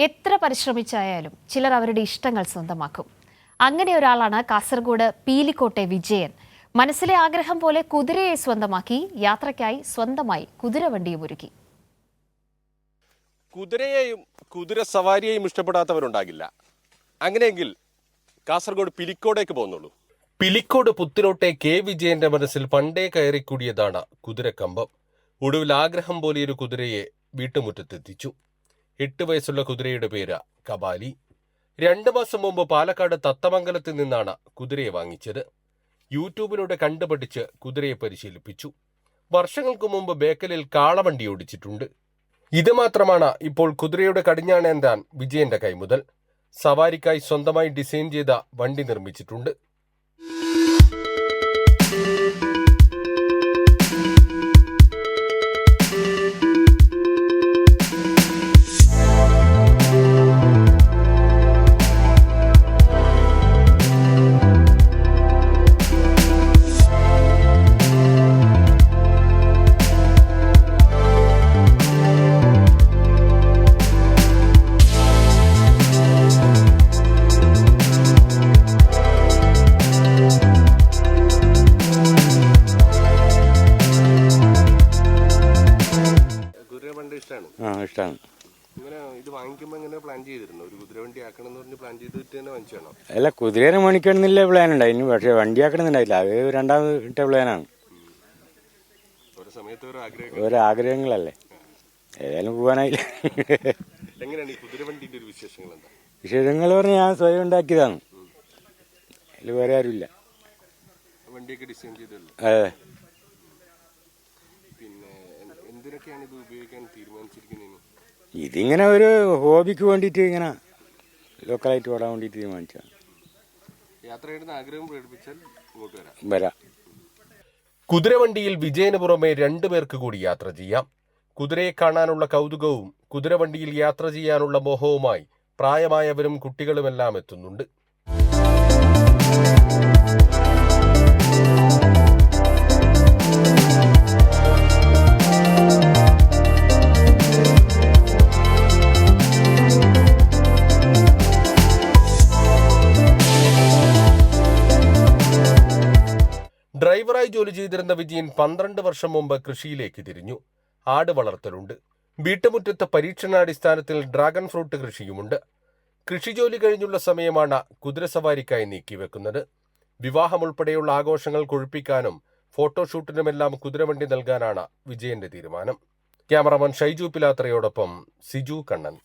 എത്ര പരിശ്രമിച്ചായാലും ചിലർ അവരുടെ ഇഷ്ടങ്ങൾ സ്വന്തമാക്കും. അങ്ങനെ ഒരാളാണ് കാസർഗോഡ് പീലിക്കോട്ടെ വിജയൻ. മനസ്സിലെ ആഗ്രഹം പോലെ കുതിരയെ സ്വന്തമാക്കി യാത്രയ്ക്കായി സ്വന്തമായി കുതിരവണ്ടിയും ഒരുക്കി. കുതിരയെയും കുതിര സവാരിയെയും ഇഷ്ടപ്പെടാത്തവരുണ്ടാകില്ല. അങ്ങനെയെങ്കിൽ കാസർഗോഡ് പിലിക്കോടേക്ക് പോകുന്നുള്ളൂ. പിലിക്കോട് പുത്തിലോട്ടെ കെ വിജയന്റെ മനസ്സിൽ പണ്ടേ കയറിക്കൂടിയതാണ് കുതിരക്കമ്പം. ഒടുവിൽ ആഗ്രഹം പോലെയൊരു കുതിരയെ വീട്ടുമുറ്റത്തെത്തിച്ചു. എട്ട് വയസ്സുള്ള കുതിരയുടെ പേര് കബാലി. രണ്ടു മാസം മുമ്പ് പാലക്കാട് തത്തമംഗലത്തിൽ നിന്നാണ് കുതിരയെ വാങ്ങിച്ചത്. യൂട്യൂബിലൂടെ കണ്ടുപഠിച്ച് കുതിരയെ പരിശീലിപ്പിച്ചു. വർഷങ്ങൾക്ക് മുമ്പ് ബേക്കലിൽ കാളവണ്ടി ഓടിച്ചിട്ടുണ്ട്. ഇത് മാത്രമാണ് ഇപ്പോൾ കുതിരയുടെ കടിഞ്ഞാണേന്താൻ വിജയന്റെ കൈമുതൽ. സവാരിക്കായി സ്വന്തമായി ഡിസൈൻ ചെയ്ത വണ്ടി നിർമ്മിച്ചിട്ടുണ്ട്. ഇഷ്ടമാണ്. ആ ഇഷ്ടമാണ് ഇങ്ങനെ ഇത് വാങ്ങിക്കുമ്പോൾ പ്ലാൻ ചെയ്തിരുന്നു. ഒരു കുതിരവണ്ടി ആക്കണം എന്ന് പറഞ്ഞ് പ്ലാൻ ചെയ്തിട്ട് തന്നെ വാങ്ങിച്ചാണോ അല്ല കുതിരേനെ മണിക്കണമെന്നില്ല പ്ലാൻ ഉണ്ടായിരുന്നു പക്ഷെ വണ്ടി ആക്കണമെന്നുണ്ടായില്ല. അത് രണ്ടാമത്തെ പ്ലാനാണ്. ഓരോ സമയത്ത് ഒരു ആഗ്രഹം ഏതായാലും പോകാനായില്ല എങ്ങനെയാണ് ഈ ഒരു വിശേഷങ്ങൾ എന്താ വിശേഷങ്ങൾ പറഞ്ഞ് ഞാൻ സ്വയം ഉണ്ടാക്കിയതാണ്. അതിൽ വേറെ ആരുമില്ല. വണ്ടിയൊക്കെ ഡിസൈൻ ചെയ്തല്ലോ അതെ. എന്തിനൊക്കെയാണ് ഇത് ഉപയോഗിക്കാൻ തീരുമാനിച്ചിരിക്കുന്നത് ഇതിങ്ങനെ ഒരു ഹോബിക്ക് വേണ്ടിയിട്ട് ഇങ്ങനെ ലോക്കലായിട്ട് ഓടാൻ വേണ്ടി തീരുമാനിച്ചതാണ്. ആഗ്രഹം പ്രകടിപ്പിച്ചാൽ ഇങ്ങോട്ട് വരാം. വരാം. കുതിരവണ്ടിയിൽ വിജയന് പുറമെ രണ്ടുപേർക്ക് കൂടി യാത്ര ചെയ്യാം. കുതിരയെ കാണാനുള്ള കൗതുകവും കുതിരവണ്ടിയിൽ യാത്ര ചെയ്യാനുള്ള മോഹവുമായി പ്രായമായവരും കുട്ടികളുമെല്ലാം എത്തുന്നുണ്ട്. ഡ്രൈവറായി ജോലി ചെയ്തിരുന്ന വിജയൻ പന്ത്രണ്ട് വർഷം മുമ്പ് കൃഷിയിലേക്ക് തിരിഞ്ഞു. ആട് വളർത്തലുണ്ട്. വീട്ടുമുറ്റത്ത് പരീക്ഷണാടിസ്ഥാനത്തിൽ ഡ്രാഗൺ ഫ്രൂട്ട് കൃഷിയുമുണ്ട്. കൃഷി ജോലി കഴിഞ്ഞുള്ള സമയമാണ് കുതിരസവാരിക്കായി നീക്കിവെക്കുന്നത് വിവാഹം ഉൾപ്പെടെയുള്ള ആഘോഷങ്ങൾ കൊഴുപ്പിക്കാനും ഫോട്ടോഷൂട്ടിനുമെല്ലാം കുതിരവണ്ടി നൽകാനാണ് വിജയന്റെ തീരുമാനം. ക്യാമറമാൻ ഷൈജു പിലാത്രയോടൊപ്പം സിജു കണ്ണൻ.